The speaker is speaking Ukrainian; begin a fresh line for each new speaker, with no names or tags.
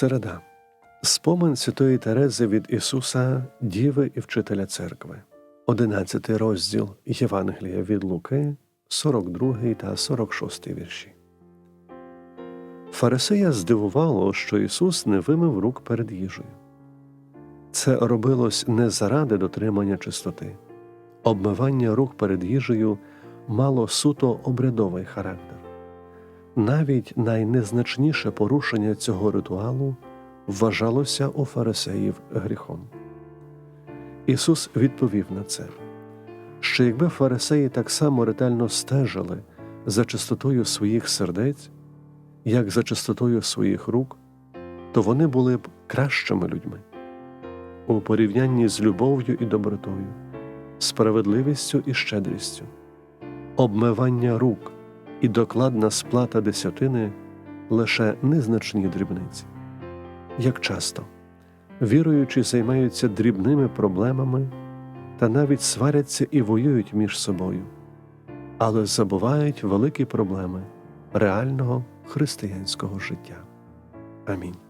Середа. Спомин Святої Терези від Ісуса, Діви і Вчителя Церкви. 11 розділ Євангелія від Луки, 42 та 46 вірші. Фарисея здивувало, що Ісус не вимив рук перед їжею. Це робилось не заради дотримання чистоти. Обмивання рук перед їжею мало суто обрядовий характер. Навіть найнезначніше порушення цього ритуалу вважалося у фарисеїв гріхом. Ісус відповів на це, що якби фарисеї так само ретельно стежили за чистотою своїх сердець, як за чистотою своїх рук, то вони були б кращими людьми у порівнянні з любов'ю і добротою, справедливістю і щедрістю, обмивання рук і докладна сплата десятини лише незначні дрібниці. Як часто віруючі займаються дрібними проблемами та навіть сваряться і воюють між собою, але забувають великі проблеми реального християнського життя. Амінь.